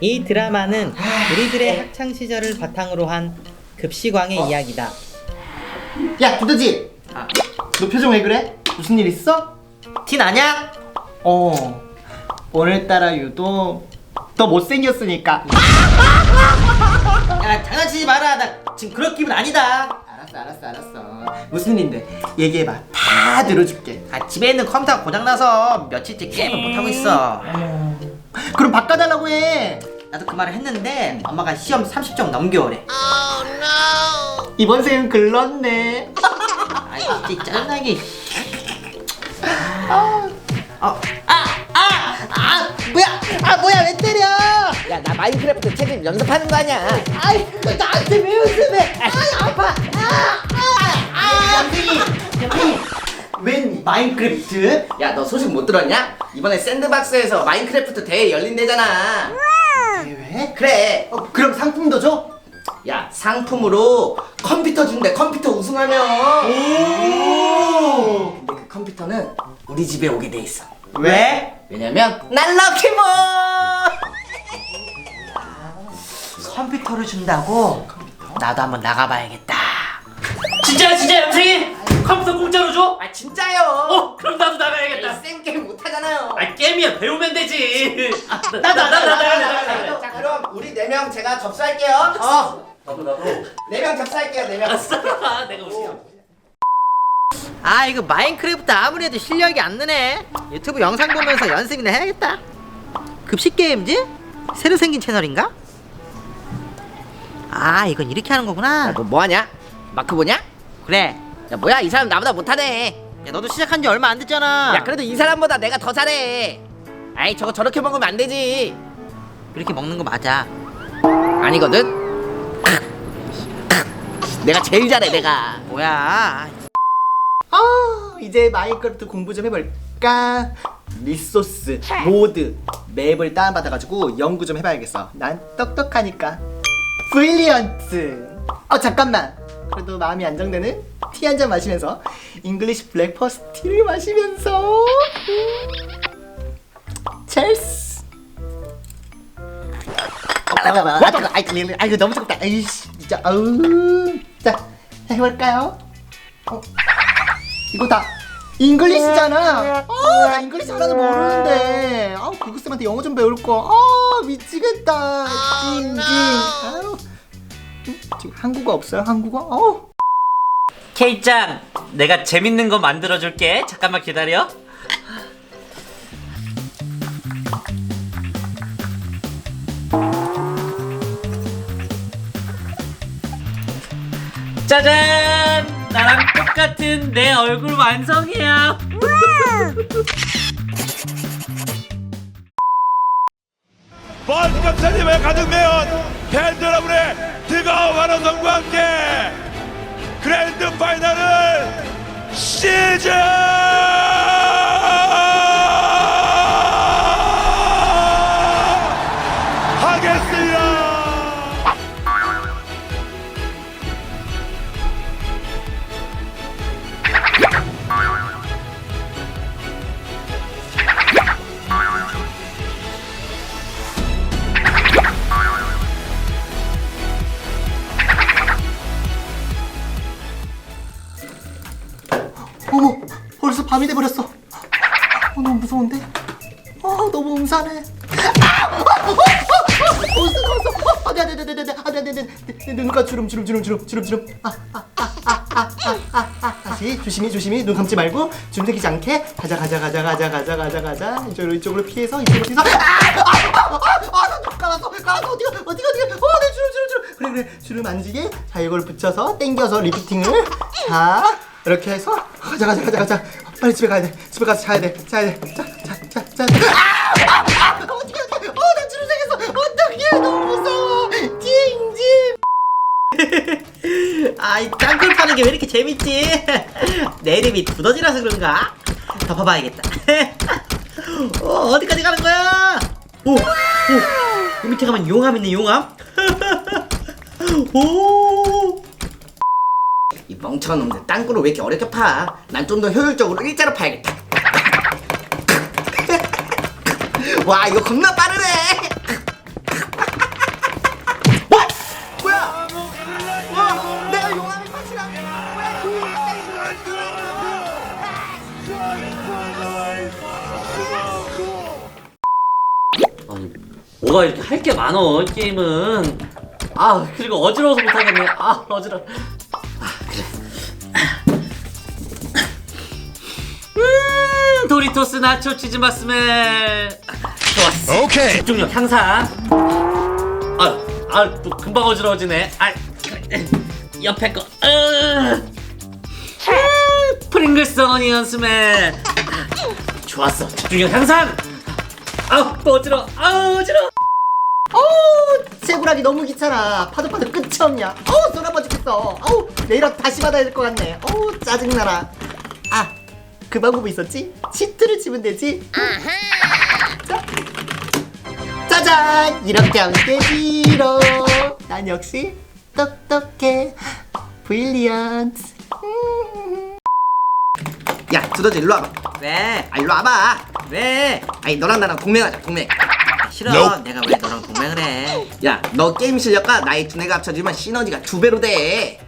이 드라마는 우리들의 학창 시절을 바탕으로 한 급식왕의 이야기다. 야 두더지 너 표정 왜 그래? 무슨 일 있어? 티 나냐? 어 오늘따라 유독 더 못생겼으니까 야 장난치지 마라. 나 지금 그럴 기분 아니다. 알았어 알았어 알았어 무슨 일인데 얘기해봐 다 들어줄게 아, 집에 있는 컴퓨터가 고장나서 며칠째 게임을 못하고 있어. 그럼 바꿔달라고 해 나도 그 말을 했는데 엄마가 시험 30점 넘겨오래. 이번 생은 글렀네 아 진짜 짜증나게. 아, 아, 아, 아, 뭐야? 아, 뭐야? 왜 때려? 야 나 마인크래프트 책임 연습하는 거 아니야 아이, 나한테 왜 웃으래? 아이, 아파. 아, 아, 아. 양생이, 양생이. 웬 마인크래프트? 야 너 소식 못 들었냐? 이번에 샌드박스에서 마인크래프트 대회 열린대잖아 대회? 그래 어, 그럼 상품도 줘? 야 상품으로 컴퓨터 준대 컴퓨터 우승하면 오 근데 그 컴퓨터는 우리 집에 오게 돼 있어 왜? 왜냐면 난 럭키몬 컴퓨터를 준다고? 나도 한번 나가봐야겠다. 진짜 진짜 영생이 컴퓨터 공짜로 줘? 아 진짜요 어 그럼 나도 나가야겠다 쌤 게임 못 하잖아요 아 게임이야 배우면 되지 나도, 나도, 나도, 나도, 나도 자 그럼 우리 네 명 제가 접수할게요 어. 나도 나도 네 명 접수할게요 네 명 아싸 내가 우승 아, 이거 마인크래프트 아무리 해도 실력이 안 느네. 유튜브 영상 보면서 연습이나 해야겠다. 급식 게임즈? 새로 생긴 채널인가? 아, 이건 이렇게 하는 거구나. 너 뭐하냐? 마크 보냐? 그래. 야 뭐야 이 사람 나보다 못하네 야, 너도 시작한 지 얼마 안 됐잖아. 야 그래도 이 사람보다 내가 더 잘해 아이 저거 저렇게 먹으면 안 되지 이렇게 먹는 거 맞아. 아니거든 내가 제일 잘해 내가 뭐야? 아 이제 마인크래프트 공부 좀 해볼까? 리소스, 모드, 맵을 다운받아가지고 연구 좀 해봐야겠어 난 똑똑하니까 브릴리언트 어 잠깐만 그래도 마음이 안정되는 티 한 잔 마시면서 잉글리시 블랙퍼스트 티를 마시면서 첼스 아이고 아이고 너무 뜨겁다 아이씨 진짜 아우 자 해볼까요? 어. 이거 다 잉글리시잖아. 아, 나 잉글리시 하나도 모르는데. 아, 구구쌤한테 영어 좀 배울 거. 아, 미치겠다. 찡찡. 지금 한국어 없어요? 한국어? 어. K짱 내가 재밌는 거 만들어줄게 잠깐만 기다려 짜잔 나랑 똑같은 내 얼굴 완성이야 번갑차님의 가득 하겠습니다. 어머, 벌써 밤이 돼버렸어. 어, 너무 무서운데? 어, 너무 음산해. 아! 어, 어, 어, 어? 어, 네, 네, 네, 네, 네, 네, 아, 네, 네, 네, 네, 네, 눈가 주름, 주름, 주름, 주름, 주름, 주름. 아, 아, 아, 아, 아, 아, 아, 아. 다시 조심히, 조심히 눈 감지 말고 주름 생기지 않게 가자, 가자, 가자, 가자, 가자, 가자, 가자. 이쪽으로, 이쪽으로 피해서, 이쪽으로 피해서. 아, 아, 아, 아, 아, 나좀 깔았어, 깔았어. 어디가, 어디가, 어디가? 어, 내 주름, 주름, 주름. 그래, 그래, 주름 만지게. 자, 이걸 붙여서 당겨서 리프팅을. 자. 이렇게 해서 가자 가자 가자 가자 빨리 집에 가야 돼 집에 가서 자야 돼 자야 돼자자자자 아! 아! 아! 어떻게 주름 생겼어 어떡해 너무 무서워 징징 아이 짱돌 파는 게 왜 이렇게 재밌지? 내 이름이 두더지라서 그런가? 덮어봐야겠다. 어, 어디까지 가는 거야? 오, 오, 이 밑에 가면 용암 있네 용암. 오, 멍청한 놈들 땅굴을 왜 이렇게 어렵게 파? 난 좀 더 효율적으로 일자로 파야겠다. 와 이거 겁나 빠르네. 그 뭐가 이렇게 할 게 많어 게임은. 아. 그리고 어지러워서 못하겠네. 아 어지러워. 음 도리토스 나초 치즈 마스멜. 좋았어. 오케이. 집중력 향상. 아 아 또 금방 어지러워지네. 아 그래. 옆에 거. 으. 음, 프링글스 어니언 스멜 좋았어. 집중력 향상. 아우 또 어지러워. 아우 어지러워. 어우 채굴하기 너무 귀찮아. 파도 파도 끝이 없냐. 어우 죽겠어. 어우 내일은 다시 받아야 될 것 같네. 어우 짜증나라. 아그 방법이 있었지? 치트를 치면 되지? 자. 짜잔! 이렇게 하면 되지로 난 역시 똑똑해. 브릴리언트. 야 두더지 일로 와봐. 왜? 아 일로 와봐. 왜? 아니 너랑 나랑 동맹하자 동맹. 아, 싫어. 내가 왜 너랑 동맹을 해? 야 너 게임 실력과 나의 두뇌가 합쳐지면 시너지가 두 배로 돼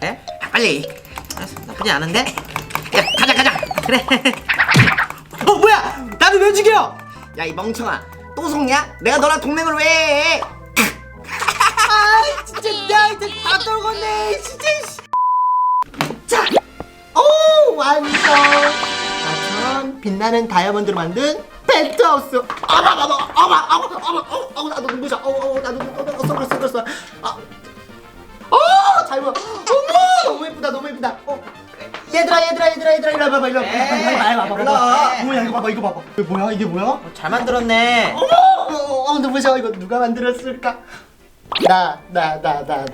그래? 아, 빨리 알았어. 나쁘지 않은데? 야 가자 가자 그래. 어 뭐야 나도 왜 죽여 야 이 멍청아 또 속냐 내가 너랑 동맹을 왜 해 아 진짜 나 이제 다 떨궜네 진짜 자, 오 완성 나처럼 빛나는 다이아몬드로 만든 펜트하우스 어머 어머 어머 어머 어머 어머 어머 나도 눈부셔 어머 나도 눈부셔 쏠걸 쏠걸 쏠 아, 어잘 보여 어머 너무 예쁘다 너무 예쁘다 어 얘들아 얘들아 얘들아 얘들아 이리 와봐 이리 와봐 이리 와봐 이리 와봐. 뭐야 이거 봐봐 이거 봐봐 이거 뭐야 이게 뭐야 잘 만들었네. 어머 어, 어, 눈부셔 이거 누가 만들었을까 나 나 나 나나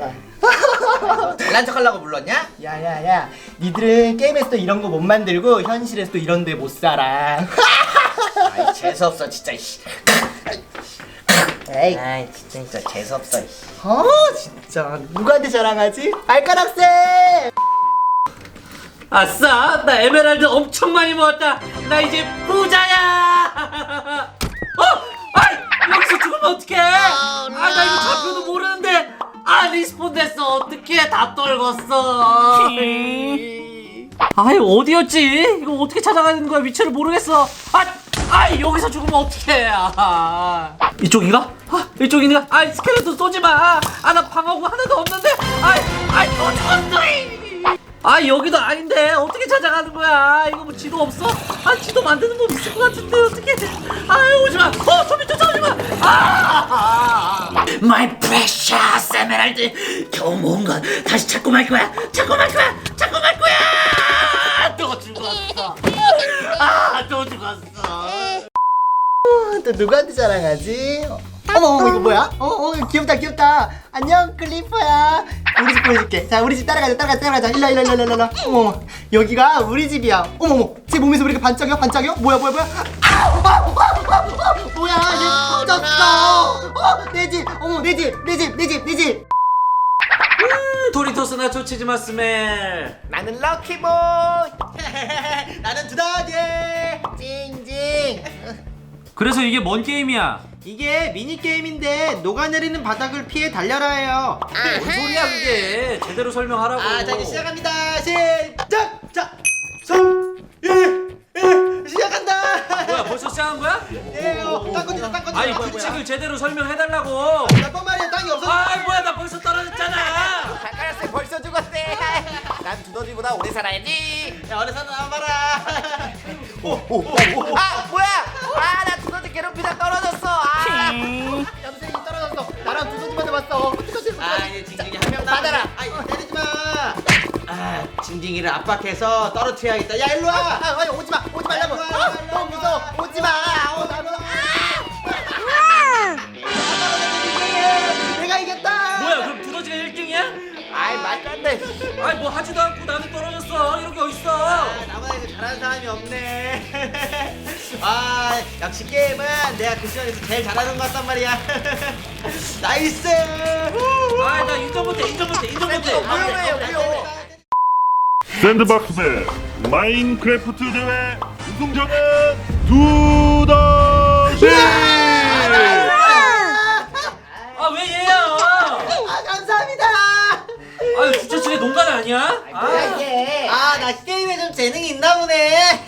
잘난 척하려고 불렀냐? 야야야 니들은 게임에서도 이런 거 못 만들고 현실에서도 이런 데 못 살아 아이 재수 없어 진짜 씨. 에이. 아이 진짜 진짜 재수 없어 씨. 어 진짜. 누구한테 자랑하지? 발가락 쌤 아싸 나 에메랄드 엄청 많이 모았다. 나 이제 부자야. 어? 아이 여기서 죽으면 어떡해? 아 나 이거 좌표도 모르는데. 아 리스폰 됐어. 어떡해? 다 떨궜어. 아이 어디였지? 이거 어떻게 찾아가야 되는 거야? 위치를 모르겠어. 아 아이 여기서 죽으면 어떡해. 아. 이쪽인가? 아 이쪽인가? 아이 스켈레톤 쏘지 마. 아 나 방어구 하나도 없는데. 아이 아이 또 죽었어 이. 아 여기도 아닌데. 어떻게 찾아가는 거야? 이거 뭐 지도 없어? 아 지도 만드는 법 있을 것 같은데 어떻게. 아유 오지 마. 어 좀비 쫓아오지 마. 아. My precious 겨우 모은 건 다시 찾고 말 거야. 찾고 말 거야. 찾고 말 거야. 또 죽었어. 아또 죽었어 또 누구한테 자랑하지? 어머 어머 이거 뭐야? 어, 어 귀엽다 귀엽다. 안녕 클리퍼야. 우리 집 보여줄게. 자 우리 집 따라가자 따라가자 따라가자. 일로 일로 일로 일로 일로 어머 어머 여기가 우리 집이야. 어머 어머 제 몸에서 왜 이렇게 반짝여 반짝여? 뭐야 뭐야 뭐야? 아, 아, 아, 아, 아, 뭐야 얘 터졌어. 어, 내집 어머 내 집 내 집 내 집 내집. 도리토스 나 초 치즈 마스멜. 나는 럭키보이. 나는 두더지. 찡찡 그래서 이게 뭔 게임이야 이게 미니 게임인데 녹아내리는 바닥을 피해 달려라예요. 뭔 소리야 그게 제대로 설명하라고 아, 자 이제 시작합니다. 시작. 자, 손, 일, 일, 시작한다. 뭐야 벌써 시작한 거야? 예, 어, 땅 건지다, 땅 건지다. 아니 규칙을. 제대로 설명해달라고 몇번 말이야, 땅이 없어. 아 뭐야 나 벌써 떨어졌잖아 발가락쌤 벌써 죽었대 난 두더지보다 오래 살아야지 야, 어디 사나 나와봐라. 아 뭐야 아 징징이를 압박해서 떨어뜨려야겠다. 야, 일로 아, 와. 아, 아니 오지 마 오지 말라고 일로 와, 아, 일로 와, 너무 무서워 일로 와. 오지 마 어, 나, 나, 내가 이겼다 뭐야 그럼 두더지가 1등이야? 아이 말도 안 돼 아니 뭐 하지도 않고 나는 떨어졌어 이런 게 어딨어 아, 나보다 이거 잘하는 사람이 없네. 아, 역시 게임은 내가 그 시간에서 제일 잘하는 것 같단 말이야. 나이스. 아나 인정 못해 인정 못해 인정 못해 무효해요 무효 샌드박스의 마인크래프트 대회 우승자는 두더지. 아 왜 얘야 아 감사합니다 아유 주최 측의 농간 아니야? 아, 예. 아, 나 게임에 좀 재능이 있나 보네.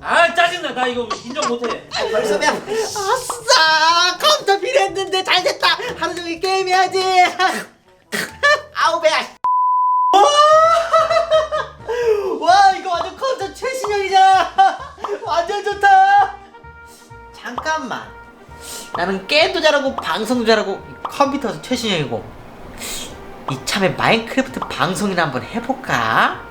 아 짜증나 나 이거 인정 못해 벌써 그냥 아싸 컴퓨터 재밌게 게임해야지. 잘하고 방송도 잘하고 컴퓨터도 최신형이고 이참에 마인크래프트 방송이나 한번 해볼까?